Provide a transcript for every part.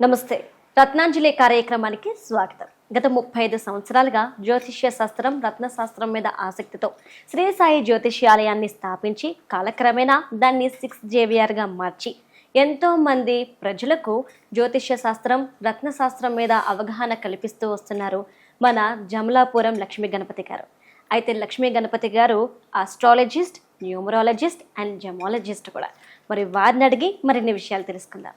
నమస్తే. రత్నాంజలి కార్యక్రమానికి స్వాగతం. గత ముప్పై ఐదు సంవత్సరాలుగా జ్యోతిష్య శాస్త్రం రత్నశాస్త్రం మీద ఆసక్తితో శ్రీ సాయి జ్యోతిష్యాలయాన్ని స్థాపించి కాలక్రమేణా దాన్ని సిక్స్ జేవిఆర్గా మార్చి ఎంతో మంది ప్రజలకు జ్యోతిష్య శాస్త్రం రత్నశాస్త్రం మీద అవగాహన కల్పిస్తూ వస్తున్నారు మన జమలాపురం లక్ష్మీ గణపతి గారు. అయితే లక్ష్మీ గణపతి గారు ఆస్ట్రాలజిస్ట్ న్యూమరాలజిస్ట్ అండ్ జమాలజిస్ట్ కూడా. మరి వారిని అడిగి మరిన్ని విషయాలు తెలుసుకుందాం.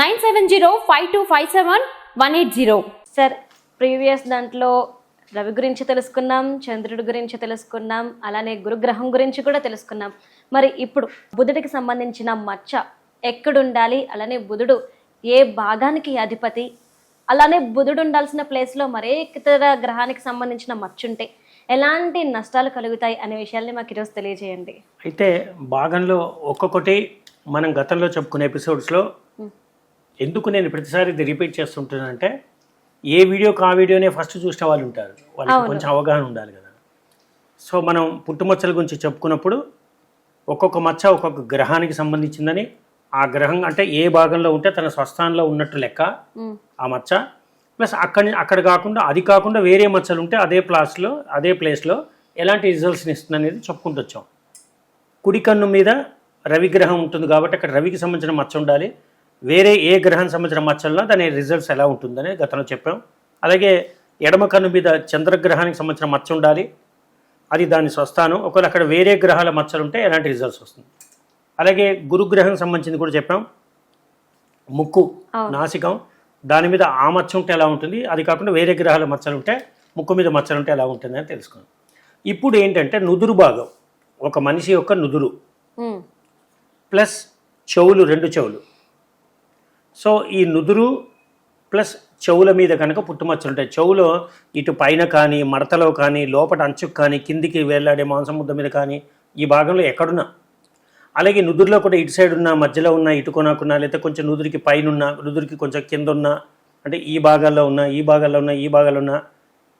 nine seven zero five two five seven one eight zero. Sir previous దాంట్లో రవి గురించి తెలుసుకున్నాం చంద్రుడి గురించి తెలుసుకున్నాం అలానే గురుగ్రహం గురించి కూడా తెలుసుకున్నాం. మరి ఇప్పుడు బుధుడికి సంబంధించిన మచ్చ ఎక్కడుండాలి? అలానే బుధుడు ఏ భాగానికి అధిపతి? అలానే బుధుడు ఉండాల్సిన ప్లేస్లో మరే ఇతర గ్రహానికి సంబంధించిన మచ్చ ఉంటే ఎలాంటి నష్టాలు కలుగుతాయి అనే విషయాల్ని మాకు ఈరోజు తెలియజేయండి. అయితే భాగంలో ఒక్కొక్కటి మనం గతంలో చెప్పుకునే ఎపిసోడ్స్లో ఎందుకు నేను ప్రతిసారి ఇది రిపీట్ చేస్తుంటానంటే ఏ వీడియోకి ఆ వీడియోనే ఫస్ట్ చూసిన వాళ్ళు ఉంటారు. వాళ్ళకి కొంచెం అవగాహన ఉండాలి కదా. సో మనం పుట్టుమచ్చల గురించి చెప్పుకున్నప్పుడు ఒక్కొక్క మచ్చ ఒక్కొక్క గ్రహానికి సంబంధించిందని ఆ గ్రహం అంటే ఏ భాగంలో ఉంటే తన స్వస్థానంలో ఉన్నట్టు లెక్క ఆ మచ్చ. ప్లస్ అక్కడి అక్కడ కాకుండా అది కాకుండా వేరే మచ్చలు ఉంటే అదే ప్లాస్లో అదే ప్లేస్లో ఎలాంటి రిజల్ట్స్ని ఇస్తుంది అనేది చెప్పుకుంటూ వచ్చాం. కుడి కన్ను మీద రవిగ్రహం ఉంటుంది కాబట్టి అక్కడ రవికి సంబంధించిన మచ్చ ఉండాలి. వేరే ఏ గ్రహం సంబంధించిన మచ్చల్లో దాని రిజల్ట్స్ ఎలా ఉంటుందని గతంలో చెప్పాం. అలాగే ఎడమ కన్ను మీద చంద్రగ్రహానికి సంబంధించిన మచ్చ ఉండాలి. అది దాని స్వస్థానం. ఒకవేళ అక్కడ వేరే గ్రహాల మచ్చలు ఉంటే ఎలాంటి రిజల్ట్స్ వస్తుంది? అలాగే గురుగ్రహం సంబంధించింది కూడా చెప్పాం. ముక్కు. నాసికం. దాని మీద ఆ మచ్చ ఉంటే ఎలా ఉంటుంది? అది కాకుండా వేరే గ్రహాల మచ్చలు ఉంటే ముక్కు మీద మచ్చలు ఉంటే ఎలా ఉంటుంది అని తెలుసుకున్నాం. ఇప్పుడు ఏంటంటే నుదురు భాగం. ఒక మనిషి యొక్క నుదురు. ప్లస్ చెవులు రెండు చెవులు. సో ఈ నుదురు ప్లస్ చెవుల మీద కనుక పుట్టుమచ్చలు ఉంటాయి. చెవులో ఇటు పైన కానీ మడతలో కానీ లోపల అంచుకు కానీ కిందికి వేలాడే మాంసం ముద్ద మీద కానీ ఈ భాగంలో ఎక్కడున్నా. అలాగే నుదురులో కూడా ఇటు సైడ్ ఉన్న మధ్యలో ఉన్న ఇటు కొనకున్నా లేకపోతే కొంచెం నుదురికి పైన ఉన్న నుదురికి కొంచెం కింద ఉన్న అంటే ఈ భాగాల్లో ఉన్న ఈ భాగాల్లో ఉన్న ఈ భాగాల్లో ఉన్న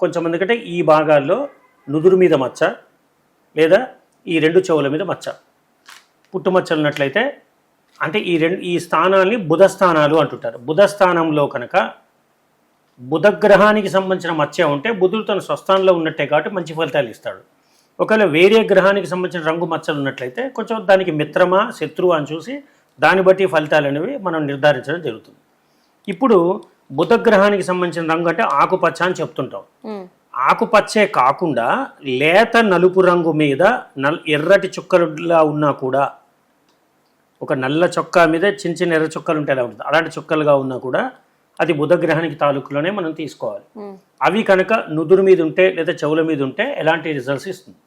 కొంచెం ఎందుకంటే కంటే ఈ భాగాల్లో నుదురు మీద మచ్చ లేదా ఈ రెండు చెవుల మీద మచ్చ. పుట్టుమచ్చలు ఉన్నట్లయితే అంటే ఈ రెండు ఈ స్థానాల్ని బుధ స్థానాలు అంటుంటారు. బుధ స్థానంలో కనుక బుధ గ్రహానికి సంబంధించిన మచ్చ ఉంటే బుధుడు తన స్వస్థానంలో ఉన్నట్టే కాబట్టి మంచి ఫలితాలు ఇస్తాడు. ఒకవేళ వేరే గ్రహానికి సంబంధించిన రంగు మచ్చలు ఉన్నట్లయితే కొంచెం దానికి మిత్రమా శత్రువా అని చూసి దాన్ని బట్టి ఫలితాలు అనేవి మనం నిర్ధారించడం జరుగుతుంది. ఇప్పుడు బుధ గ్రహానికి సంబంధించిన రంగు అంటే ఆకుపచ్చ అని చెప్తుంటాం. ఆకుపచ్చే కాకుండా లేత నలుపు రంగు మీద నల్ ఎర్రటి చుక్కలులా ఉన్నా కూడా ఒక నల్ల చొక్కా మీద చిన్న చిన్న ఎర్ర చుక్కలు ఉంటే ఎలా ఉంటుంది. అలాంటి చుక్కలుగా ఉన్నా కూడా అది బుధగ్రహానికి తాలూకులోనే మనం తీసుకోవాలి. అవి కనుక నుదురు మీద ఉంటే లేదా చెవుల మీద ఉంటే ఎలాంటి రిజల్ట్స్ ఇస్తుంది?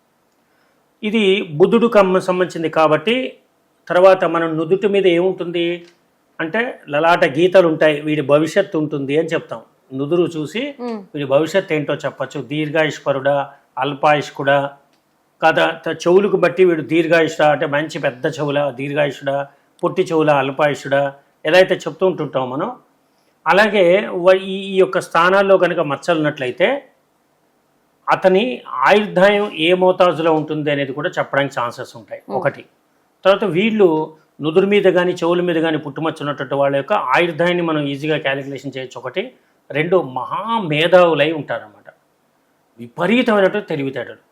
ఇది బుధుడు కమ్మ సంబంధించింది కాబట్టి తర్వాత మనం నుదుటి మీద ఏముంటుంది? అంటే లలాట గీతలు ఉంటాయి వీడి భవిష్యత్తు ఉంటుంది అని చెప్తాం. నుదురు చూసి వీడి భవిష్యత్తు ఏంటో చెప్పచ్చు. దీర్ఘాయుష్పరుడా అల్పాయుష్కుడా త- చెవులకు బట్టి వీడు దీర్ఘాయుషుడా అంటే మంచి పెద్ద చెవుల దీర్ఘాయుషుడా పొట్టి చెవుల అల్పాయుషుడా ఎలా అయితే చెప్తూ ఉంటుంటాం మనం. అలాగే ఈ ఈ యొక్క స్థానాల్లో కనుక మచ్చలు ఉన్నట్లయితే అతని ఆయుర్దాయం ఏ మోతాజులో ఉంటుంది అనేది కూడా చెప్పడానికి ఛాన్సెస్ ఉంటాయి. ఒకటి. తర్వాత వీళ్ళు నుదురు మీద కానీ చెవుల మీద కానీ పుట్టుమచ్చున్నటువంటి వాళ్ళ యొక్క ఆయుర్దాయాన్ని మనం ఈజీగా క్యాలిక్యులేషన్ చేయొచ్చు. ఒకటి. రెండు. మహామేధావులై ఉంటారన్నమాట. విపరీతమైనటువంటి తెలివితేటలు.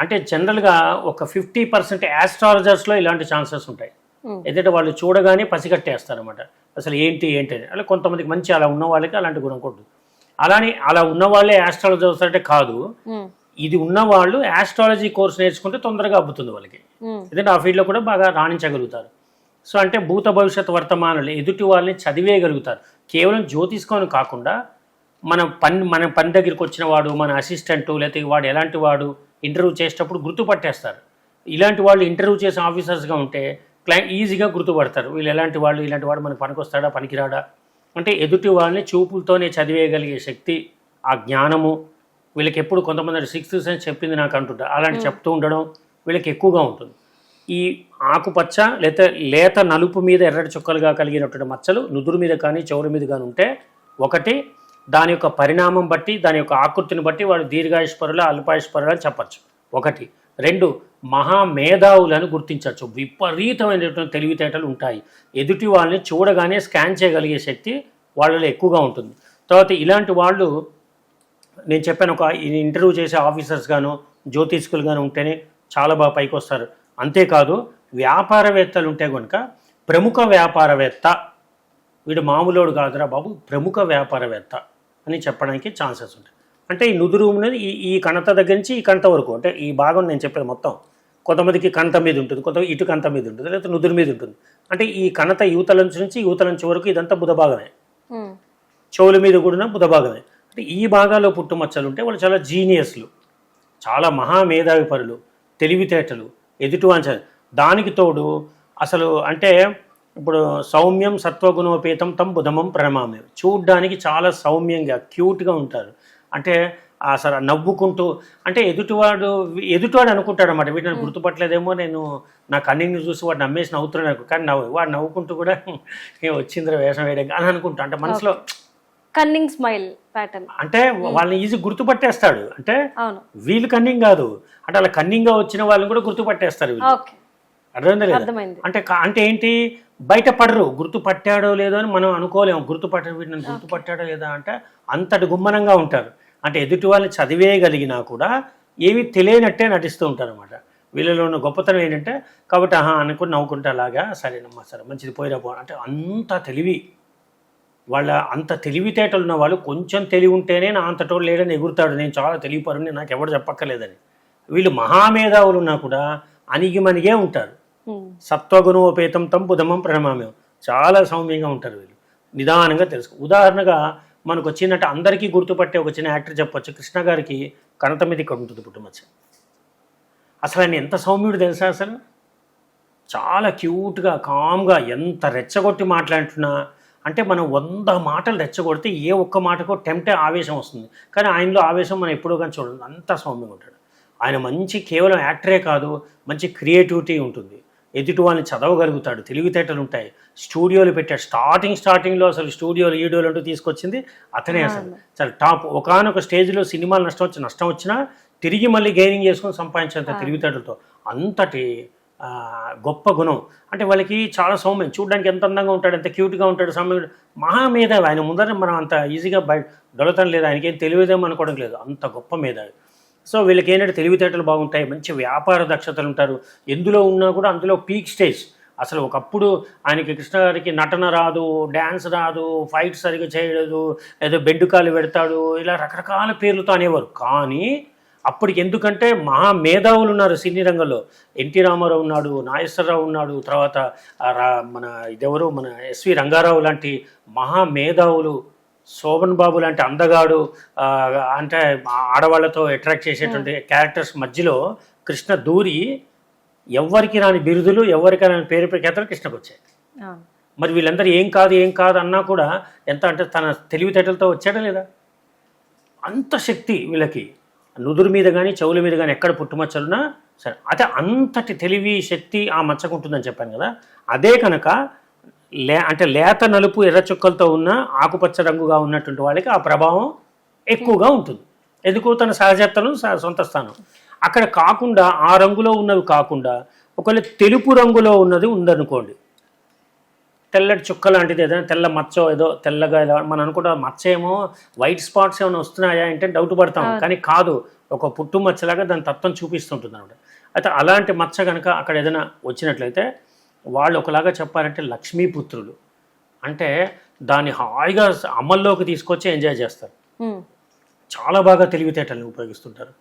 అంటే జనరల్గా ఒక ఫిఫ్టీ పర్సెంట్ యాస్ట్రాలజర్స్లో ఇలాంటి ఛాన్సెస్ ఉంటాయి. ఎందుకంటే వాళ్ళు చూడగానే పసిగట్టేస్తారన్నమాట అసలు ఏంటి ఏంటి అని. అలా కొంతమందికి మంచి అలా ఉన్న వాళ్ళకి అలాంటి గుణం కొట్టు అలానే అలా ఉన్న వాళ్ళే యాస్ట్రాలజర్స్ అంటే కాదు. ఇది ఉన్నవాళ్ళు యాస్ట్రాలజీ కోర్స్ నేర్చుకుంటే తొందరగా అబ్బుతుంది వాళ్ళకి. ఎందుకంటే ఆ ఫీల్డ్లో కూడా బాగా రాణించగలుగుతారు. సో అంటే భూత భవిష్యత్ వర్తమానాలు ఎదుటి వాళ్ళని చదివేయగలుగుతారు. కేవలం జ్యోతిష్కం కాకుండా మన పని మన పని దగ్గరికి వచ్చిన వాడు మన అసిస్టెంట్ లేకపోతే వాడు ఎలాంటి వాడు ఇంటర్వ్యూ చేసేటప్పుడు గుర్తుపట్టేస్తారు. ఇలాంటి వాళ్ళు ఇంటర్వ్యూ చేసే ఆఫీసర్స్గా ఉంటే క్లై ఈజీగా గుర్తుపడతారు. వీళ్ళు ఎలాంటి వాళ్ళు ఇలాంటి వాడు మనకు పనికొస్తాడా పనికిరాడా? అంటే ఎదుటి వాళ్ళని చూపులతోనే చదివేయగలిగే శక్తి ఆ జ్ఞానము వీళ్ళకి ఎప్పుడు కొంతమంది సిక్స్త్ సెన్స్ చెప్పింది నాకు అంటుంటారు అలాంటి చెప్తూ ఉండడం వీళ్ళకి ఎక్కువగా ఉంటుంది. ఈ ఆకుపచ్చ లేత లేత నలుపు మీద ఎర్రటి చుక్కలుగా కలిగినటువంటి మచ్చలు నుదురు మీద కానీ చెవుల మీద కానీ ఉంటే ఒకటి దాని యొక్క పరిణామం బట్టి దాని యొక్క ఆకృతిని బట్టి వాడు దీర్ఘాయుష్పరుల అల్పాయుష్పరులు అని చెప్పచ్చు. ఒకటి. రెండు. మహామేధావులను గుర్తించవచ్చు విపరీతమైనటువంటి తెలివితేటలు ఉంటాయి. ఎదుటి వాళ్ళని చూడగానే స్కాన్ చేయగలిగే శక్తి వాళ్ళలో ఎక్కువగా ఉంటుంది. తర్వాత ఇలాంటి వాళ్ళు నేను చెప్పాను ఒక ఇంటర్వ్యూ చేసే ఆఫీసర్స్ గాను జ్యోతిష్కులు గాను ఉంటేనే చాలా బాగా పైకి వస్తారు అంతేకాదు వ్యాపారవేత్తలు ఉంటే కనుక ప్రముఖ వ్యాపారవేత్త వీడు మామూలోడు కాదురా బాబు ప్రముఖ వ్యాపారవేత్త. అని చెప్పడానికి ఛాన్సెస్ ఉంటాయి. అంటే ఈ నుదురు అనేది ఈ ఈ కణత దగ్గర నుంచి ఈ కణత వరకు అంటే ఈ భాగం నేను చెప్పేది మొత్తం. కొంతమందికి కణత మీద ఉంటుంది కొంత ఇటు కణత మీద ఉంటుంది లేకపోతే నుదురు మీద ఉంటుంది. అంటే ఈ కణత యువతలంచు నుంచి యువతలంచు వరకు ఇదంతా బుధ భాగమే. చెవుల మీద కూడా బుధ భాగమే. అంటే ఈ భాగాల్లో పుట్టుమచ్చలు ఉంటే వాళ్ళు చాలా జీనియస్లు. చాలా మహామేధావి పరులు తెలివితేటలు ఎదుటివాంచ దానికి తోడు అసలు అంటే ఇప్పుడు సౌమ్యం సత్వగుణోపేతం తం బుధమం ప్రణమామే. చూడ్డానికి చాలా సౌమ్యంగా క్యూట్గా ఉంటారు. అంటే అసలు నవ్వుకుంటూ అంటే ఎదుటివాడు ఎదుటివాడు అనుకుంటాడు అన్నమాట వీటిని గుర్తుపట్టలేదేమో నేను నా కన్నింగ్ని చూసి వాడు నమ్మేసి నవ్వుతున్నాడు కానీ నవ్వు వాడు నవ్వుకుంటూ కూడా "ఏ, వచ్చిందిరా వేషం వేయడం అని అనుకుంటా. అంటే మనసులో కన్నింగ్ స్మైల్ ప్యాటర్న్. అంటే వాళ్ళని ఈజీ గుర్తుపట్టేస్తాడు. అంటే వీళ్ళు కన్నింగ్ కాదు. అంటే అలా కన్నింగ్గా వచ్చిన వాళ్ళని కూడా గుర్తుపట్టేస్తారు వీళ్ళు. అర్థమైందా లేదా? అర్థమైంది. అంటే అంటే ఏంటి? బయట పడరు గుర్తుపట్టాడో లేదో అని మనం అనుకోలేము. గుర్తుపట్టాడు వీడు నన్ను గుర్తుపట్టాడో లేదా అంటే అంతటి గుమ్మనంగా ఉంటారు. అంటే ఎదుటి వాళ్ళని చదివేయగలిగినా కూడా ఏమీ తెలియనట్టే నటిస్తూ ఉంటారు అనమాట వీళ్ళలో ఉన్న గొప్పతనం ఏంటంటే కాబట్టి ఆహా అనుకుని నవ్వుకుంటే అలాగా సరేనమ్మా సరే మంచిది పోయిరా పో అంటే అంత తెలివి. వాళ్ళ అంత తెలివితేటలు ఉన్న వాళ్ళు కొంచెం తెలివి ఉంటేనే నా అంతటోడు లేడని ఎగురుతాడు. నేను చాలా తెలివిపరుని నాకు ఎవరు చెప్పక్కర్లేదని. వీళ్ళు మహామేధావులు ఉన్నా కూడా అణిగిమణిగే ఉంటారు. సత్వగుణోపేతం తం బుధమం ప్రణమామ్యం చాలా సౌమ్యంగా ఉంటారు వీళ్ళు. నిదానంగా తెలుసు. ఉదాహరణగా మనకు వచ్చినట్టు అందరికీ గుర్తుపట్టే ఒక చిన్న యాక్టర్ చెప్పొచ్చు. కృష్ణ గారికి కనత మీద ఇక్కడ ఉంటుంది పుట్టుమచ్చ అసలు ఆయన ఎంత సౌమ్యుడు తెలుసా అసలు? చాలా క్యూట్గా కామ్గా ఎంత రెచ్చగొట్టి మాట్లాడుతున్నా. అంటే మనం వంద మాటలు రెచ్చగొడితే ఏ ఒక్క మాటకో టెంప్టే ఆవేశం వస్తుంది. కానీ ఆయనలో ఆవేశం మనం ఎప్పుడో కానీ చూడండి అంత సౌమ్యంగా ఉంటాడు. ఆయన మంచి కేవలం యాక్టరే కాదు మంచి క్రియేటివిటీ ఉంటుంది. ఎదుటి వాళ్ళని చదవగలుగుతాడు. తెలివితేటలు ఉంటాయి. స్టూడియోలు పెట్టాడు. స్టార్టింగ్ స్టార్టింగ్లో అసలు స్టూడియోలు ఈడియోలు అంటూ తీసుకొచ్చింది అతనే అసలు. చాలా టాప్ ఒకనొక స్టేజ్లో సినిమాలు నష్టం వచ్చి నష్టం వచ్చినా తిరిగి మళ్ళీ గెయినింగ్ చేసుకొని సంపాదించేంత తెలివితేటలతో. అంతటి గొప్ప గుణం. అంటే వాళ్ళకి చాలా సౌమ్యం. చూడడానికి ఎంత అందంగా ఉంటాడు ఎంత క్యూట్గా ఉంటాడు సౌమ్యుడు మహామేధావి ఆయన ముందర మనం అంత ఈజీగా బయట దొరకటం లేదు. ఆయనకి ఏం తెలివిదేమో అనుకోవడం లేదు. అంత గొప్ప మేధావి. సో వీళ్ళకి ఏంటంటే తెలివితేటలు బాగుంటాయి మంచి వ్యాపార దక్షతలు ఉంటారు. ఎందులో ఉన్నా కూడా అందులో పీక్ స్టేజ్ అసలు ఒకప్పుడు ఆయనకి కృష్ణ గారికి నటన రాదు డ్యాన్స్ రాదు ఫైట్ సరిగా చేయలేదు ఏదో బెండుకాలు పెడతాడు ఇలా రకరకాల పేర్లతో అనేవారు. కానీ అప్పటికి ఎందుకంటే మహా మేధావులు ఉన్నారు సినీ రంగంలో. ఎన్టీ రామారావు ఉన్నాడు నాగేశ్వరరావు ఉన్నాడు తర్వాత రా- మన ఇదెవరు? మన ఎస్వి రంగారావు లాంటి మహా మేధావులు శోభన్ బాబు లాంటి అందగాడు అంటే ఆడవాళ్ళతో అట్రాక్ట్ చేసేటువంటి క్యారెక్టర్స్ మధ్యలో కృష్ణ దూరి ఎవ్వరికి రాని బిరుదులు ఎవరికి రాని పేరు ప్రఖ్యాతలు కృష్ణకు వచ్చాయి. మరి వీళ్ళందరూ ఏం కాదు ఏం కాదు అన్నా కూడా ఎంత అంటే తన తెలివితేటలతో వచ్చాడా లేదా? అంత శక్తి వీళ్ళకి. నుదురు మీద కానీ చెవుల మీద కానీ ఎక్కడ పుట్టుమచ్చలున్నా సరే అదే అంతటి తెలివి శక్తి ఆ మచ్చకు ఉంటుందని చెప్పాను కదా. అదే కనుక లే అంటే లేత నలుపు ఎర్ర చుక్కలతో ఉన్న ఆకుపచ్చ రంగుగా ఉన్నటువంటి వాళ్ళకి ఆ ప్రభావం ఎక్కువగా ఉంటుంది. ఎందుకు? తన సహజత్వం స- సొంత స్థానం. అక్కడ కాకుండా ఆ రంగులో ఉన్నవి కాకుండా ఒకవేళ తెలుపు రంగులో ఉన్నది ఉందనుకోండి. తెల్లటి చుక్క లాంటిది ఏదైనా తెల్ల మచ్చ ఏదో తెల్లగా ఏదో మనం అనుకుంటాం మచ్చ ఏమో వైట్ స్పాట్స్ ఏమైనా వస్తున్నాయా అంటే డౌట్ పడతాం కానీ కాదు ఒక పుట్టు మచ్చలాగా దాని తత్వం చూపిస్తుంటుంది అనమాట అయితే అలాంటి మచ్చ కనుక అక్కడ ఏదైనా వచ్చినట్లయితే వాళ్ళు ఒకలాగా చెప్పాలంటే లక్ష్మీపుత్రులు. అంటే దాన్ని హాయిగా అమల్లోకి తీసుకొచ్చి ఎంజాయ్ చేస్తారు. చాలా బాగా తెలివితేటలను ఉపయోగిస్తుంటారు.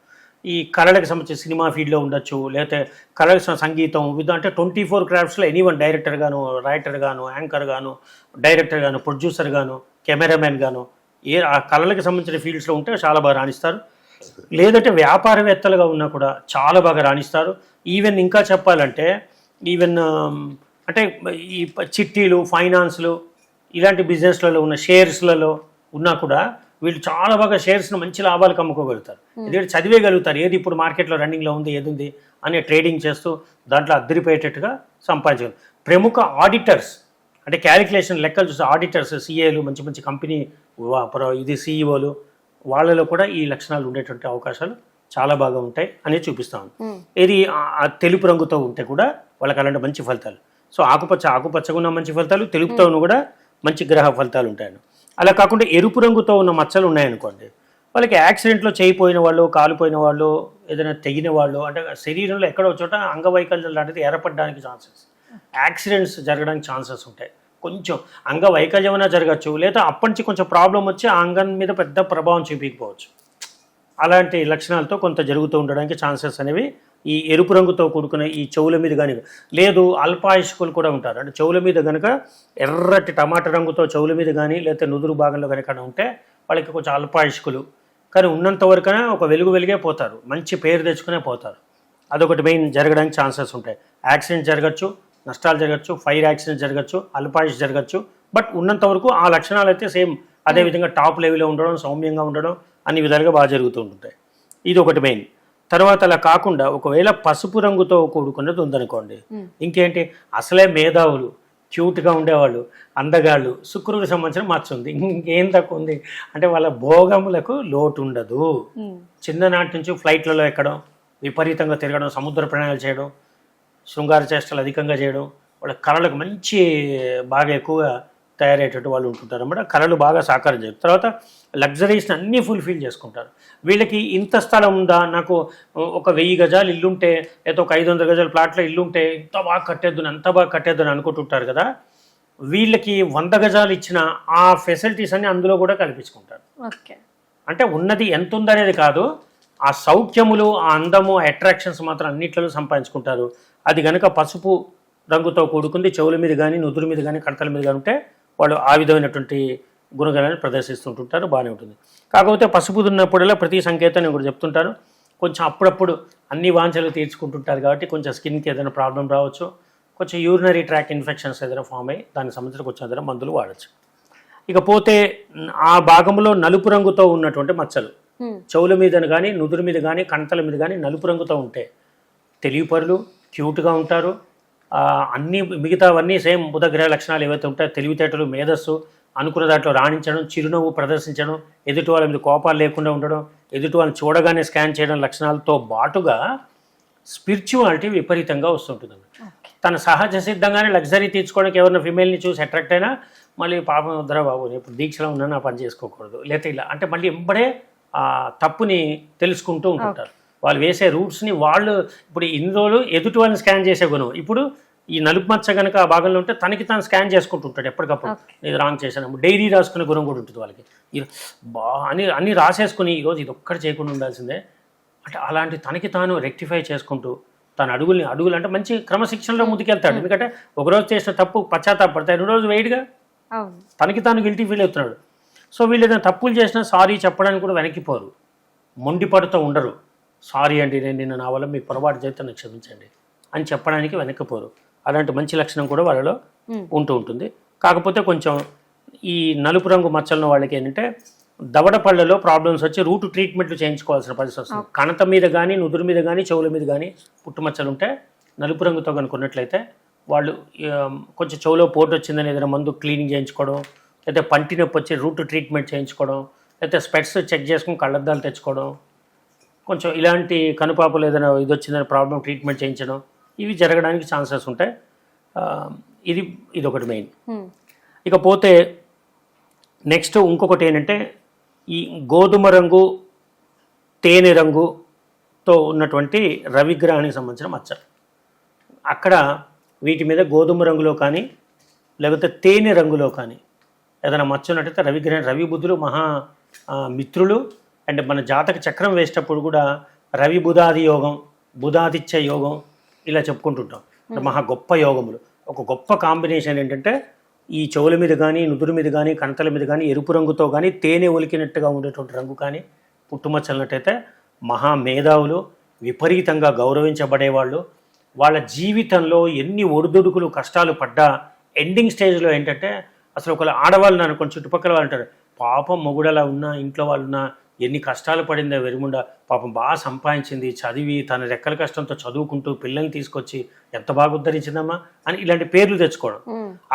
ఈ కళలకు సంబంధించి సినిమా ఫీల్డ్లో ఉండొచ్చు లేకపోతే కళలకు సంగీతం విధ అంటే ట్వంటీ ఫోర్ క్రాఫ్ట్స్లో ఎనీవన్ డైరెక్టర్ గాను రైటర్ గాను యాంకర్ గాను డైరెక్టర్ గాను ప్రొడ్యూసర్ గాను కెమెరామెన్ గాను ఏ ఆ కళలకు సంబంధించిన ఫీల్డ్స్లో ఉంటే చాలా బాగా రాణిస్తారు. లేదంటే వ్యాపారవేత్తలుగా ఉన్నా కూడా చాలా బాగా రాణిస్తారు. ఈవెన్ ఇంకా చెప్పాలంటే ఈవెన్ ఆమ్, అంటే ఈ చిట్టీలు ఫైనాన్స్లు ఇలాంటి బిజినెస్లలో ఉన్న షేర్స్లలో ఉన్నా కూడా వీళ్ళు చాలా బాగా షేర్స్ను మంచి లాభాలకు అమ్ముకోగలుగుతారు. ఎందుకంటే చదివేయగలుగుతారు. ఏది ఇప్పుడు మార్కెట్లో రన్నింగ్లో ఉంది ఏది ఉంది అనే ట్రేడింగ్ చేస్తూ దాంట్లో అద్దరిపోయేటట్టుగా సంపాదించగలరు ప్రముఖ ఆడిటర్స్ అంటే క్యాలిక్యులేషన్ లెక్కలు చూసే ఆడిటర్స్ సిఏలు మంచి మంచి కంపెనీ ఇది సిఇఓలు వాళ్ళలో కూడా ఈ లక్షణాలు ఉండేటువంటి అవకాశాలు చాలా బాగా ఉంటాయి అనేది చూపిస్తాం ఇది ఆ తెలుపు రంగుతో ఉంటే కూడా వాళ్ళకి అలాంటి మంచి ఫలితాలు. సో ఆకుపచ్చ ఆకుపచ్చగా ఉన్న మంచి ఫలితాలు తెలుపుతో ఉన్న కూడా మంచి గ్రహ ఫలితాలు ఉంటాయి అలా కాకుండా ఎరుపు రంగుతో ఉన్న మచ్చలు ఉన్నాయనుకోండి వాళ్ళకి యాక్సిడెంట్లో చేయిపోయిన వాళ్ళు కాలిపోయిన వాళ్ళు ఏదైనా తెగిన వాళ్ళు అంటే శరీరంలో ఎక్కడో చోట అంగవైకల్యం లాంటిది ఏర్పడడానికి ఛాన్సెస్. యాక్సిడెంట్స్ జరగడానికి ఛాన్సెస్ ఉంటాయి. కొంచెం అంగవైకల్యం అయినా జరగచ్చు లేదా అప్పటి నుంచి కొంచెం ప్రాబ్లం వచ్చి ఆ అంగం మీద పెద్ద ప్రభావం చూపించకపోవచ్చు. అలాంటి లక్షణాలతో కొంత జరుగుతూ ఉండడానికి ఛాన్సెస్ అనేవి ఈ ఎరుపు రంగుతో కూడుకున్న ఈ చెవుల మీద కానీ లేదు అల్పాయుష్కులు కూడా ఉంటారు. అంటే చెవుల మీద కనుక ఎర్రటి టమాటా రంగుతో చెవుల మీద కానీ లేకపోతే నుదురు భాగంలో కనుక ఉంటే వాళ్ళకి కొంచెం అల్పాయుష్కులు. కానీ ఉన్నంత వరకునే ఒక వెలుగు వెలిగే పోతారు. మంచి పేరు తెచ్చుకునే పోతారు. అదొకటి మెయిన్ జరగడానికి ఛాన్సెస్ ఉంటాయి. యాక్సిడెంట్ జరగచ్చు నష్టాలు జరగచ్చు ఫైర్ యాక్సిడెంట్ జరగచ్చు అల్పాయుష్ జరగచ్చు. బట్ ఉన్నంత వరకు ఆ లక్షణాలు అయితే సేమ్. అదే విధంగా టాప్ లెవెల్లో ఉండడం సౌమ్యంగా ఉండడం అన్ని విధాలుగా బాగా జరుగుతూ ఉంటాయి. ఇది ఒకటి మెయిన్. తర్వాత అలా కాకుండా ఒకవేళ పసుపు రంగుతో కూడుకున్నది ఉందనుకోండి. ఇంకేంటి? అసలే మేధావులు క్యూట్గా ఉండేవాళ్ళు అందగాళ్ళు శుక్రుడికి సంబంధించిన మచ్చ ఉంది. ఇంకేం తక్కువ ఉంది? అంటే వాళ్ళ భోగములకు లోటు ఉండదు చిన్ననాటి నుంచి ఫ్లైట్లలో ఎక్కడం విపరీతంగా తిరగడం సముద్ర ప్రయాణాలు చేయడం శృంగార చేష్టలు అధికంగా చేయడం వాళ్ళ కళలకు మంచి బాగా ఎక్కువగా తయారయ్యేటట్టు వాళ్ళు ఉంటుంటారు అన్నమాట. కళలు బాగా సాకారం చేస్తారు తర్వాత లగ్జరీస్ని అన్నీ ఫుల్ఫిల్ చేసుకుంటారు. వీళ్ళకి ఇంత స్థలం ఉందా? నాకు ఒక వెయ్యి గజాలు ఇల్లుంటే లేదా ఒక ఐదు వందల గజాల ప్లాట్లో ఇల్లుంటే ఇంత బాగా కట్టేద్దు అంత బాగా కట్టేద్దు అని అనుకుంటుంటారు కదా వీళ్ళకి వంద గజాలు ఇచ్చిన ఆ ఫెసిలిటీస్ అన్ని అందులో కూడా కల్పించుకుంటారు. ఓకే. అంటే ఉన్నది ఎంత ఉందనేది కాదు ఆ సౌఖ్యములు ఆ అందము అట్రాక్షన్స్ మాత్రం అన్నిట్లలో సంపాదించుకుంటారు. అది కనుక పసుపు రంగుతో కూడుకుంది చెవుల మీద కానీ నుదురు మీద కానీ కడతల మీద కానీ ఉంటే వాళ్ళు ఆ విధమైనటువంటి గుణగణాన్ని ప్రదర్శిస్తుంటుంటారు బాగానే ఉంటుంది. కాకపోతే పసుపు దున్నప్పుడల్లా ప్రతి సంకేతం నేను కూడా చెప్తుంటాను. కొంచెం అప్పుడప్పుడు అన్ని వాంఛలు తీర్చుకుంటుంటారు కాబట్టి కొంచెం స్కిన్కి ఏదైనా ప్రాబ్లం రావచ్చు. కొంచెం యూరినరీ ట్రాక్ ఇన్ఫెక్షన్స్ ఏదైనా ఫామ్ అయ్యి దానికి సంబంధించిన కొంచెం ఏదైనా మందులు వాడచ్చు. ఇకపోతే ఆ భాగంలో నలుపు రంగుతో ఉన్నటువంటి మచ్చలు. చెవుల మీద కానీ నుదురు మీద కానీ కంటల మీద కానీ నలుపు రంగుతో ఉంటే తెలివిపరులు క్యూట్గా ఉంటారు. అన్ని మిగతావన్నీ సేమ్ బుధగ్రహ లక్షణాలు ఏవైతే ఉంటాయో తెలివితేటలు మేధస్సు అనుకున్న దాంట్లో రాణించడం చిరునవ్వు ప్రదర్శించడం ఎదుటి వాళ్ళ మీద కోపాలు లేకుండా ఉండడం ఎదుటి వాళ్ళని చూడగానే స్కాన్ చేయడం లక్షణాలతో బాటుగా స్పిరిచువాలిటీ విపరీతంగా వస్తుంటుంది తన సహజ సిద్ధంగానే లగ్జరీ తీర్చుకోవడానికి ఎవరైనా ఫిమేల్ని చూసి అట్రాక్ట్ అయినా మళ్ళీ పాపం వద్దరా బాబు ఇప్పుడు దీక్షలో ఉన్నా నా పని చేసుకోకూడదు. లేకపోతే ఇలా అంటే మళ్ళీ ఎంబడే ఆ తప్పుని తెలుసుకుంటూ ఉంటుంటారు. వాళ్ళు వేసే రూట్స్ని వాళ్ళు ఇప్పుడు ఇన్ని రోజులు ఎదుటి వాళ్ళని స్కాన్ చేసే గుణం. ఇప్పుడు ఈ నలుపు మచ్చ కనుక ఆ భాగంలో ఉంటే తనకి తాను స్కాన్ చేసుకుంటుంటాడు ఎప్పటికప్పుడు. నేను రాంగ్ చేశాను. డైరీ రాసుకునే గుణం కూడా ఉంటుంది వాళ్ళకి. ఇది బా అని అన్ని రాసేసుకుని ఈరోజు ఇది ఒక్కటి చేయకుండా ఉండాల్సిందే. అంటే అలాంటి తనకి తాను రెక్టిఫై చేసుకుంటూ తన అడుగుల్ని అడుగులు అంటే మంచి క్రమశిక్షణలో ముందుకెళ్తాడు. ఎందుకంటే ఒకరోజు చేసిన తప్పు పశ్చాత్తాపడతాయి. రెండు రోజు వెయిట్గా తనకి తాను గిల్టీ ఫీల్ అవుతున్నాడు. సో వీళ్ళు ఏదైనా తప్పులు చేసినా సారీ చెప్పడానికి కూడా వెనక్కిపోరు మొండిపడుతూ ఉండరు. సారీ అండి నేను నిన్న నా వల్ల మీకు పొరపాటు చేస్తే నన్ను క్షమించండి అని చెప్పడానికి వెనక్కిపోరు. అలాంటి మంచి లక్షణం కూడా వాళ్ళలో ఉంటూ ఉంటుంది. కాకపోతే కొంచెం ఈ నలుపు రంగు మచ్చలను వాళ్ళకి ఏంటంటే దవడ పళ్ళలో ప్రాబ్లమ్స్ వచ్చి రూట్ ట్రీట్మెంట్లు చేయించుకోవాల్సిన పరిస్థితి వస్తుంది. కణత మీద కానీ నుదురు మీద కానీ చెవుల మీద కానీ పుట్టుమచ్చలు ఉంటే నలుపు రంగుతో కనుక్కున్నట్లయితే వాళ్ళు కొంచెం చెవులో పోటు వచ్చిందని ఏదైనా మందు క్లీనింగ్ చేయించుకోవడం లేకపోతే పంటి నొప్పి వచ్చి రూట్ ట్రీట్మెంట్ చేయించుకోవడం లేకపోతే స్పెట్స్ చెక్ చేసుకుని కళ్ళద్దాలు తెచ్చుకోవడం కొంచెం ఇలాంటి కనుపాపలు ఏదైనా ఇది వచ్చిందని ప్రాబ్లం ట్రీట్మెంట్ చేయించడం ఇవి జరగడానికి ఛాన్సెస్ ఉంటాయి. ఇది ఇది ఒకటి మెయిన్. ఇకపోతే నెక్స్ట్ ఇంకొకటి ఏంటంటే ఈ గోధుమ రంగు తేనె రంగుతో ఉన్నటువంటి రవిగ్రహానికి సంబంధించిన మచ్చ అక్కడ వీటి మీద గోధుమ రంగులో కానీ లేకపోతే తేనె రంగులో కానీ ఏదైనా మచ్చ ఉన్నట్టయితే రవిగ్రహం రవి బుధులు మహా మిత్రులు అండ్ మన జాతక చక్రం వేసేటప్పుడు కూడా రవి బుధాది యోగం బుధాదిత్య యోగం ఇలా చెప్పుకుంటుంటాం. అంటే మహా గొప్ప యోగములు. ఒక గొప్ప కాంబినేషన్ ఏంటంటే ఈ చెవుల మీద కానీ నుదురు మీద కానీ కణతల మీద కానీ ఎరుపు రంగుతో కానీ తేనె ఒలికినట్టుగా ఉండేటువంటి రంగు కానీ పుట్టుమచ్చలనట్టయితే మహా మేధావులు విపరీతంగా గౌరవించబడేవాళ్ళు. వాళ్ళ జీవితంలో ఎన్ని ఒడిదుడుకులు కష్టాలు పడ్డా ఎండింగ్ స్టేజ్లో ఏంటంటే అసలు ఒకవేళ ఆడవాళ్ళని అనుకోండి చుట్టుపక్కల వాళ్ళు అంటారు పాపం మొగుడలా ఉన్నా ఇంట్లో వాళ్ళు ఉన్నా ఎన్ని కష్టాలు పడిందో వెరుముండ పాపం బాగా సంపాదించింది చదివి తన రెక్కల కష్టంతో చదువుకుంటూ పిల్లల్ని తీసుకొచ్చి ఎంత బాగా ఉద్ధరించిందమ్మా అని ఇలాంటి పేర్లు తెచ్చుకోవడం.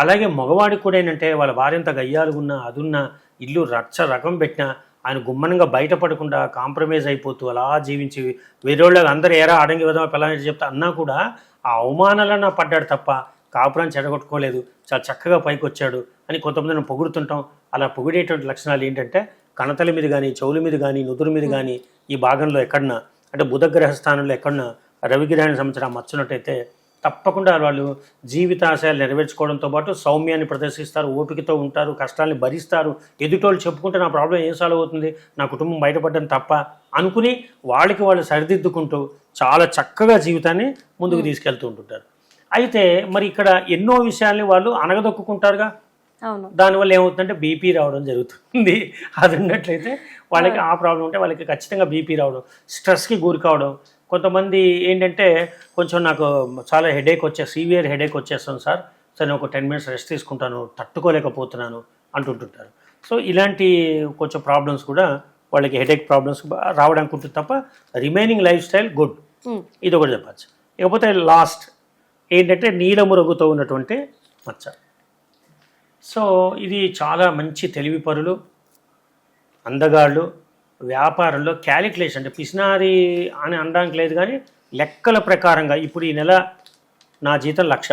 అలాగే మగవాడికి కూడా ఏంటంటే వాళ్ళ భార్య ఎంత గయ్యాలు ఉన్నా అదున్నా ఇల్లు రచ్చ రకం పెట్టినా ఆయన గుమ్మనంగా బయటపడకుండా కాంప్రమైజ్ అయిపోతూ అలా జీవించి వేరేళ్ళకి అందరూ ఏరా అడంగి విధమా పిల్లలని చెప్తే అన్నా కూడా ఆ అవమానాలన్నా పడ్డాడు తప్ప కాపురాన్ని చెడగొట్టుకోలేదు చాలా చక్కగా పైకి వచ్చాడు అని కొంతమందిని పొగుడుతుంటాం. అలా పొగిడేటువంటి లక్షణాలు ఏంటంటే కణతల మీద కానీ చెవుల మీద కానీ నుదురు మీద కానీ ఈ భాగంలో ఎక్కడన్నా అంటే బుధగ్రహ స్థానంలో ఎక్కడన్నా రవిగ్రహానికి సంబంధించిన మచ్చనట్టయితే తప్పకుండా వాళ్ళు జీవితాశయాలు నెరవేర్చుకోవడంతో పాటు సౌమ్యాన్ని ప్రదర్శిస్తారు ఓపికతో ఉంటారు కష్టాన్ని భరిస్తారు. ఎదుటోళ్ళు చెప్పుకుంటే నా ప్రాబ్లం ఏం సాల్వ్ అవుతుంది? నా కుటుంబం బయటపడడం తప్ప అనుకుని వాళ్ళకి వాళ్ళు సరిదిద్దుకుంటూ చాలా చక్కగా జీవితాన్ని ముందుకు తీసుకెళ్తూ ఉంటుంటారు. అయితే మరి ఇక్కడ ఎన్నో విషయాల్ని వాళ్ళు అనగదొక్కుంటారుగా దానివల్ల ఏమవుతుందంటే బీపీ రావడం జరుగుతుంది. అది ఉన్నట్లయితే వాళ్ళకి ఆ. ప్రాబ్లం ఉంటే వాళ్ళకి ఖచ్చితంగా బీపీ రావడం స్ట్రెస్కి గురి కావడం. కొంతమంది ఏంటంటే కొంచెం నాకు చాలా హెడేక్ వచ్చే సీవియర్ హెడేక్ వచ్చేస్తుంది సార్. సరే నేను ఒక టెన్ మినిట్స్ రెస్ట్ తీసుకుంటాను తట్టుకోలేకపోతున్నాను అంటుంటుంటారు. సో ఇలాంటి కొంచెం ప్రాబ్లమ్స్ కూడా వాళ్ళకి హెడేక్ ప్రాబ్లమ్స్ రావడానికి ఉంటుంది తప్ప రిమైనింగ్ లైఫ్ స్టైల్ గుడ్ ఇది ఒకటి చెప్పచ్చు. ఇకపోతే లాస్ట్ ఏంటంటే నీలము రంగుతో ఉన్నటువంటి మచ్చ. సో ఇది చాలా మంచి తెలివి పరులు అందగాళ్ళు వ్యాపారంలో క్యాలిక్యులేషన్. అంటే పిసినారి అని అనడానికి లేదు కానీ లెక్కల ప్రకారంగా ఇప్పుడు ఈ నెల నా జీతం లక్ష.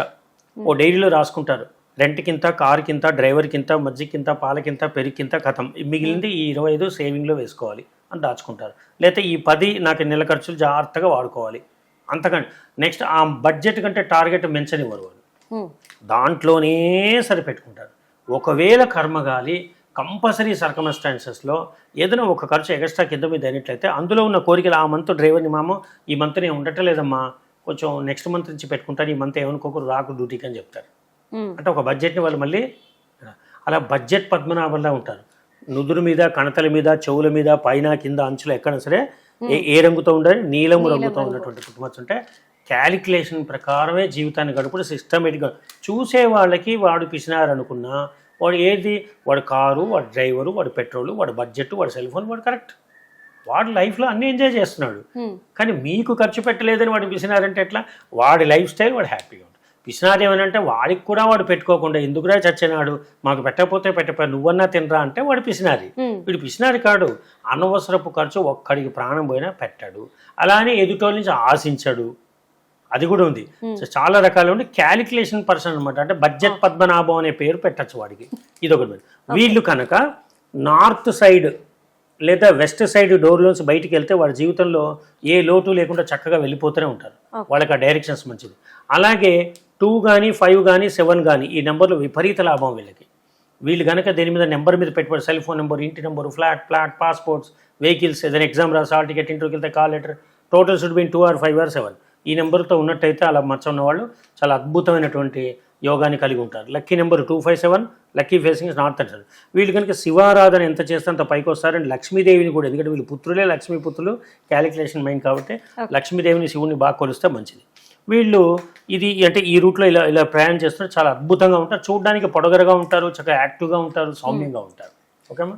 ఓ డైరీలో రాసుకుంటారు. రెంట్కింత కారుకింత డ్రైవర్కింత మజ్జికింత పాలకింత పెరికింత కథం. మిగిలింది ఈ ఇరవై ఐదు సేవింగ్లో వేసుకోవాలి అని దాచుకుంటారు లేకపోతే ఈ పది నాకు నెల ఖర్చులు జాగ్రత్తగా వాడుకోవాలి. అంతకంటే నెక్స్ట్ ఆ బడ్జెట్ కంటే టార్గెట్ మెన్షనివ్వరు వాళ్ళు. దాంట్లోనే సరిపెట్టుకుంటారు. ఒకవేళ కర్మగాలి కంపల్సరీ సర్కమస్టాన్సెస్లో ఏదైనా ఒక ఖర్చు ఎక్స్ట్రా కింద మీద అయినట్లయితే అందులో ఉన్న కోరికలు ఆ మంత్ డ్రైవర్ని మామ ఈ మంత్ నేను ఉండటం లేదమ్మా కొంచెం నెక్స్ట్ మంత్ నుంచి పెట్టుకుంటాను ఈ మంత్ ఏమనుకోకరు రాకు డ్యూటీకి అని చెప్తారు. అంటే ఒక బడ్జెట్ని వాళ్ళు మళ్ళీ అలా బడ్జెట్ పద్మనాభంలా ఉంటారు. నుదురు మీద కణతల మీద చెవుల మీద పైన కింద అంచులు ఎక్కడ సరే ఏ ఏ రంగుతో ఉండాలి నీలము రంగుతో ఉన్నటువంటి కుటుంబం ఉంటే క్యాలిక్యులేషన్ ప్రకారమే జీవితాన్ని గడుపుడు సిస్టమేటిక్గా చూసే వాళ్ళకి వాడు పిసినారు అనుకున్నా వాడు ఏది? వాడు కారు వాడు డ్రైవరు వాడు పెట్రోల్ వాడు బడ్జెట్ వాడు సెల్ ఫోన్ వాడు కరెక్ట్ వాడు లైఫ్లో అన్ని ఎంజాయ్ చేస్తున్నాడు. కానీ మీకు ఖర్చు పెట్టలేదని వాడు పిసినారంటే ఎట్లా? వాడి లైఫ్ స్టైల్ వాడు హ్యాపీగా ఉంటాడు పిసినారు ఏమనంటే వాడికి కూడా వాడు పెట్టుకోకుండా ఎందుకురా చచ్చినాడు? మాకు పెట్టకపోతే పెట్టకపోయి నువ్వన్నా తినరా అంటే వాడు పిసినారి. వీడు పిసినారి కాడు. అనవసరపు ఖర్చు ఒక్కడికి ప్రాణం పోయినా పెట్టాడు. అలానే ఎదుటోళ్ళ నుంచి ఆశించడు. అది కూడా ఉంది. సో చాలా రకాలు ఉండి క్యాలిక్యులేషన్ పర్సన్ అనమాట అంటే బడ్జెట్ పద్మనాభం అనే పేరు పెట్టచ్చు వాడికి. ఇది ఒకటి వీళ్ళు కనుక నార్త్ సైడ్ లేదా వెస్ట్ సైడ్ డోర్లోంచి బయటికి వెళ్తే వాడి జీవితంలో ఏ లోటు లేకుండా చక్కగా వెళ్ళిపోతూనే ఉంటారు. వాళ్ళకి ఆ డైరెక్షన్స్ మంచిది. అలాగే టూ కానీ ఫైవ్ కానీ సెవెన్ కానీ ఈ నెంబర్లు విపరీత లాభం వీళ్ళకి. వీళ్ళు కనుక దీని మీద నెంబర్ మీద పెట్టుబడి సెల్ ఫోన్ నెంబర్ ఇంటి number flat flat passports vehicles ఏదైనా ఎగ్జామ్ రాసి హాల్ టికెట్ ఇంటర్వ్యూకి వెళ్తే call letter total should be two or five or seven ఈ నెంబర్తో ఉన్నట్టయితే అలా మచ్చ ఉన్నవాళ్ళు చాలా అద్భుతమైనటువంటి యోగాన్ని కలిగి ఉంటారు. Lucky number two five seven lucky facing north అంటారు వీళ్ళు కనుక శివారాధన ఎంత చేస్తే అంత పైకి వస్తారని లక్ష్మీదేవిని కూడా ఎందుకంటే వీళ్ళు పుత్రులే లక్ష్మీ పుత్రులు క్యాలిక్యులేషన్ మైండ్ కాబట్టి లక్ష్మీదేవిని శివుని బాగా కొలిస్తే మంచిది. వీళ్ళు ఇది అంటే ఈ రూట్లో ఇలా ఇలా ప్రయాణం చేస్తుంటే చాలా అద్భుతంగా ఉంటారు. చూడడానికి పొడగరగా ఉంటారు చక్కగా యాక్టివ్గా ఉంటారు సౌమ్యంగా ఉంటారు. ఓకేమా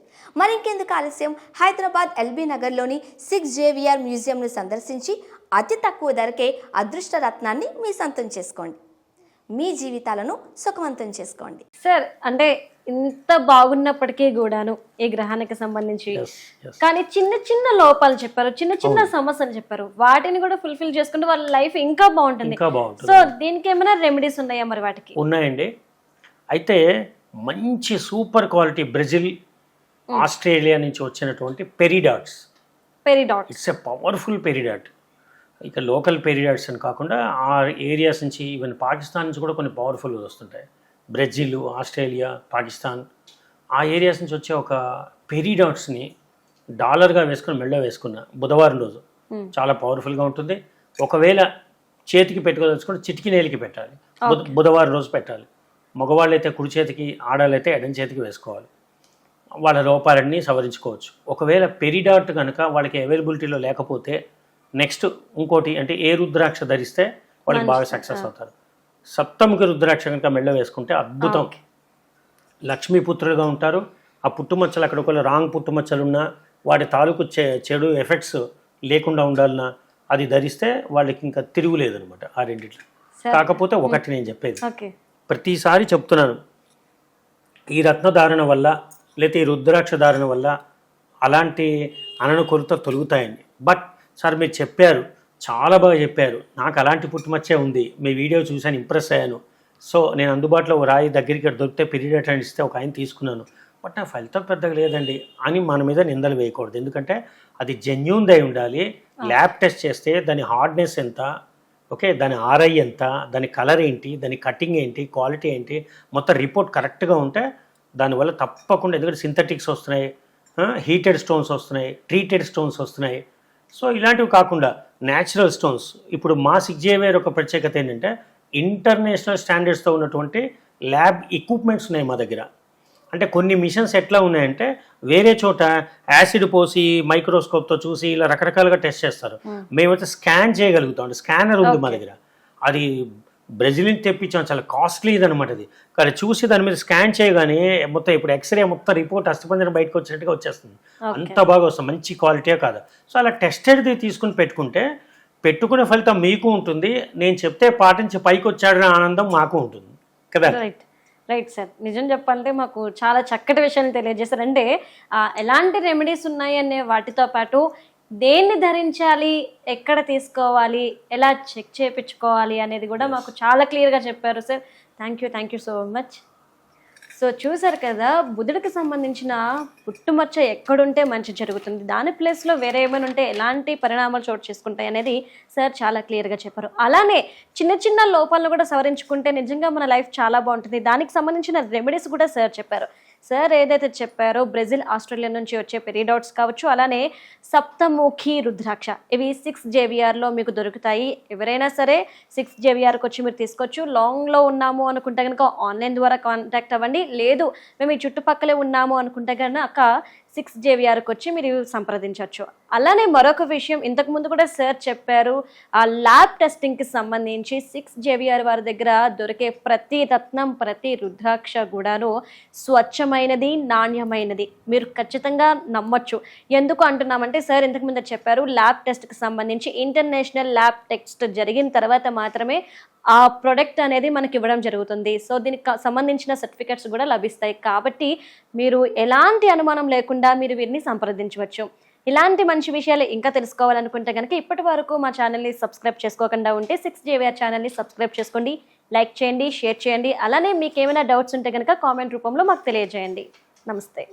మరింకెందుకు ఆలస్యం? హైదరాబాద్ ఎల్బీ నగర్లోని సిక్స్ జేవిఆర్ మ్యూజియంను సందర్శించి అతి తక్కువ ధరకే అదృష్ట రత్నాన్ని మీ సొంతం చేసుకోండి. మీ జీవితాలను సుఖవంతం చేసుకోండి. సార్ అంటే ఇంత బాగున్నప్పటికీ కూడాను ఈ గ్రహానికి సంబంధించి. కానీ చిన్న చిన్న లోపాలు చెప్పారు చిన్న చిన్న సమస్యలు చెప్పారు. వాటిని కూడా ఫుల్ఫిల్ చేసుకుంటే వాళ్ళ లైఫ్ ఇంకా బాగుంటుంది. ఇంకా బాగుంటుంది. సో దీనికి ఏమైనా రెమెడీస్ ఉన్నాయా మరి వాటికి? ఉన్నాయండి. అయితే మంచి సూపర్ క్వాలిటీ బ్రెజిల్ ఆస్ట్రేలియా నుంచి వచ్చినటువంటి peridots. Peridot it's a powerful peridot ఇక లోకల్ పెరిడాట్స్ అని కాకుండా ఆ ఏరియాస్ నుంచి ఈవెన్ పాకిస్తాన్ నుంచి కూడా కొన్ని పవర్ఫుల్ వస్తుంటాయి. Brazil Australia Pakistan. ఆ ఏరియాస్ నుంచి వచ్చే ఒక పెరిడాట్స్ని డాలర్గా వేసుకుని మెళ్ళ వేసుకున్న బుధవారం రోజు. చాలా పవర్ఫుల్గా ఉంటుంది. ఒకవేళ చేతికి పెట్టుకోదలుచుకుంటే చిటికి నేలికి పెట్టాలి. బుధ- బుధవారం రోజు పెట్టాలి. మగవాళ్ళైతే కుడి చేతికి ఆడాలైతే ఎడం చేతికి వేసుకోవాలి. వాళ్ళ లోపాలన్నీ సవరించుకోవచ్చు. ఒకవేళ పెరిడాట్ కనుక వాళ్ళకి అవైలబిలిటీలో లేకపోతే నెక్స్ట్ ఇంకోటి అంటే ఏ రుద్రాక్ష ధరిస్తే వాళ్ళకి బాగా సక్సెస్ అవుతారు. సప్తముఖి రుద్రాక్ష కనుక మెళ్ళ వేసుకుంటే అద్భుతం. లక్ష్మీపుత్రులుగా ఉంటారు. ఆ పుట్టుమచ్చలు అక్కడ ఒకవేళ రాంగ్ పుట్టుమచ్చలు ఉన్నా వాటి తాలూకు చె చెడు ఎఫెక్ట్స్ లేకుండా ఉండాలన్నా అది ధరిస్తే వాళ్ళకి ఇంకా తిరుగులేదనమాట ఆ రెండిట్లో. కాకపోతే ఒకటి నేను చెప్పేది. ప్రతిసారి చెప్తున్నాను. ఈ రత్నధారణ వల్ల లేకపోతే ఈ రుద్రాక్ష ధారణ వల్ల అలాంటి అనను కొరత తొలుగుతాయండి. బట్ సార్ మీరు చెప్పారు చాలా బాగా చెప్పారు. నాకు అలాంటి పుట్టుమచ్చే ఉంది. మీ వీడియో చూశాను ఇంప్రెస్ అయ్యాను. సో నేను అందుబాటులో రాయి దగ్గరికి దొరికితే పీరియడ్ అని ఇస్తే ఒక ఆయన తీసుకున్నాను. బట్ నా ఫలితం పెద్దగా లేదండి అని మన మీద నిందలు వేయకూడదు. ఎందుకంటే అది జెన్యూన్ అయి ఉండాలి. ల్యాబ్ టెస్ట్ చేస్తే దాని హార్డ్నెస్ ఎంత? ఓకే దాని ఆర్ఐ ఎంత? దాని కలర్ ఏంటి? దాని కటింగ్ ఏంటి? క్వాలిటీ ఏంటి? మొత్తం రిపోర్ట్ కరెక్ట్గా ఉంటే దానివల్ల తప్పకుండా ఎందుకంటే సింథటిక్స్ వస్తున్నాయి హీటెడ్ స్టోన్స్ వస్తున్నాయి ట్రీటెడ్ స్టోన్స్ వస్తున్నాయి. సో ఇలాంటివి కాకుండా న్యాచురల్ స్టోన్స్ ఇప్పుడు మా సిగ్జేవేర్ ఒక ప్రత్యేకత ఏంటంటే ఇంటర్నేషనల్ స్టాండర్డ్స్తో ఉన్నటువంటి ల్యాబ్ ఎక్విప్మెంట్స్ ఉన్నాయి మా దగ్గర. అంటే కొన్ని మిషన్స్ ఎట్లా ఉన్నాయంటే వేరే చోట యాసిడ్ పోసి మైక్రోస్కోప్తో చూసి ఇలా రకరకాలుగా టెస్ట్ చేస్తారు. మేమైతే స్కాన్ చేయగలుగుతాం. అంటే స్కానర్ ఉంది మా దగ్గర. అది బ్రెజిల్ నుంచి తెప్పించాం చాలా కాస్ట్లీ అనమాట అది. కానీ చూసి దాని మీద స్కాన్ చేయగానే మొత్తం ఇప్పుడు ఎక్స్రే మొత్తం రిపోర్ట్ అస్థిపంజరం బయటకు వచ్చినట్టుగా వచ్చేస్తుంది. అంత బాగా వస్తుంది మంచి క్వాలిటీ కాదు. సో అలా టెస్టెడ్ది తీసుకుని పెట్టుకుంటే పెట్టుకునే ఫలితం మీకు ఉంటుంది. నేను చెప్తే పాటించి పైకి వచ్చాడనే ఆనందం మాకు ఉంటుంది. కదా? రైట్ రైట్ సార్ నిజం చెప్పాలంటే మాకు చాలా చక్కటి విషయాన్ని తెలియజేశారు అంటే ఎలాంటి రెమెడీస్ ఉన్నాయి అనే వాటితో పాటు దేన్ని ధరించాలి ఎక్కడ తీసుకోవాలి ఎలా చెక్ చేయించుకోవాలి అనేది కూడా మాకు చాలా క్లియర్గా చెప్పారు sir. Thank you thank you so much so చూసారు కదా బుధుడికి సంబంధించిన పుట్టుమచ్చ ఎక్కడుంటే మంచి జరుగుతుంది. దాని ప్లేస్లో వేరే ఏమైనా ఉంటే ఎలాంటి పరిణామాలు చోటు చేసుకుంటాయి అనేది సార్ చాలా క్లియర్గా చెప్పారు. అలానే చిన్న చిన్న లోపాలను కూడా సవరించుకుంటే నిజంగా మన లైఫ్ చాలా బాగుంటుంది. దానికి సంబంధించిన రెమెడీస్ కూడా సార్ చెప్పారు. సార్ ఏదైతే చెప్పారో బ్రెజిల్ ఆస్ట్రేలియా నుంచి వచ్చే పెరిడాట్స్ కావచ్చు అలానే సప్తముఖి రుద్రాక్ష. ఇవి సిక్స్ జేవిఆర్లో మీకు దొరుకుతాయి. ఎవరైనా సరే సిక్స్ జేవిఆర్కి వచ్చి మీరు తీసుకోవచ్చు. లాంగ్లో ఉన్నాము అనుకుంటే కనుక ఆన్లైన్ ద్వారా కాంటాక్ట్ అవ్వండి. లేదు మేము ఈ చుట్టుపక్కలే ఉన్నాము అనుకుంటే కనుక సిక్స్ జేవిఆర్కి వచ్చి మీరు సంప్రదించవచ్చు. అలానే మరొక విషయం ఇంతకుముందు కూడా సార్ చెప్పారు ఆ ల్యాబ్ టెస్టింగ్కి సంబంధించి సిక్స్ జేవిఆర్ వారి దగ్గర దొరికే ప్రతి రత్నం ప్రతి రుద్రాక్ష కూడాను స్వచ్ఛమైనది నాణ్యమైనది. మీరు ఖచ్చితంగా నమ్మొచ్చు. ఎందుకు అంటున్నామంటే సార్ ఇంతకుముందు చెప్పారు ల్యాబ్ టెస్ట్కి సంబంధించి ఇంటర్నేషనల్ ల్యాబ్ టెస్ట్ జరిగిన తర్వాత మాత్రమే ఆ ప్రొడక్ట్ అనేది మనకి ఇవ్వడం జరుగుతుంది. సో దీనికి సంబంధించిన సర్టిఫికెట్స్ కూడా లభిస్తాయి. కాబట్టి మీరు ఎలాంటి అనుమానం లేకుండా మీరు వీరిని సంప్రదించవచ్చు. ఇలాంటి మంచి విషయాలు ఇంకా తెలుసుకోవాలనుకుంటే కనుక ఇప్పటి వరకు మా ఛానల్ని సబ్స్క్రైబ్ చేసుకోకుండా ఉంటే సిక్స్ జేవిఆర్ ఛానల్ని సబ్స్క్రైబ్ చేసుకోండి. లైక్ చేయండి షేర్ చేయండి. అలానే మీకు ఏమైనా డౌట్స్ ఉంటే కనుక కామెంట్ రూపంలో మాకు తెలియజేయండి. నమస్తే.